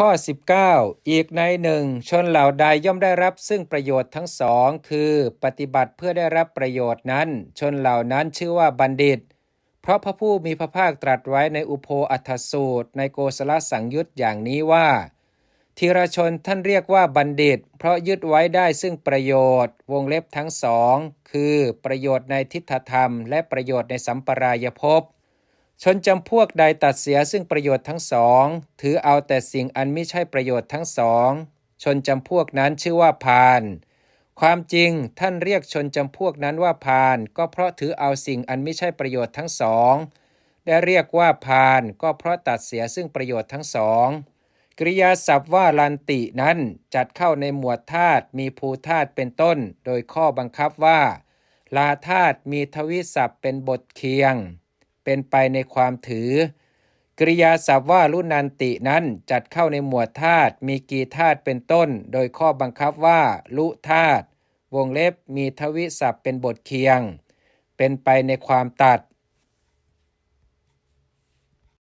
ข้อ 19 อีกในหนึ่งชนเหล่าใดย่อมได้รับซึ่งประโยชน์ทั้งสอง คือปฏิบัติเพื่อได้รับประโยชน์นั้น ชนเหล่านั้นชื่อว่าบัณฑิต เพราะพระผู้มีพระภาคตรัสไว้ในอุโพอัฏฐสูตร ในโกศลสังยุตอย่างนี้ว่าทีรชนท่านเรียกว่าบัณฑิต เพราะยึดไว้ได้ซึ่งประโยชน์ วงเล็บทั้งสอง คือประโยชน์ในทิฏฐธรรม และประโยชน์ในสัมปรายภพ ชนจำพวกใดตัดเสียซึ่งประโยชน์ทั้งสอง ถือเอาแต่สิ่งอันไม่ใช่ประโยชน์ทั้งสอง ชนจำพวกนั้นชื่อว่าพาน ความจริงท่านเรียกชนจำพวกนั้นว่าพาน ก็เพราะถือเอาสิ่งอันไม่ใช่ประโยชน์ทั้งสองและเรียกว่าพาน ก็เพราะตัดเสียซึ่งประโยชน์ทั้งสองกริยาศัพท์ว่าลันตินั้นจัดเข้าในหมวดธาตุมีภูธาตุเป็นต้น โดยข้อบังคับว่า ลาธาตุมีทวิศัพท์เป็นบทเคียง เป็นไปในความถือกริยาศัพท์ว่าลุนันตินั้นจัดเข้าในหมวดธาตุมีกีธาตุเป็นต้น โดยข้อบังคับว่า ลุธาตุวงเล็บมีทวิศัพท์เป็นบทเคียง เป็นไปในความตัด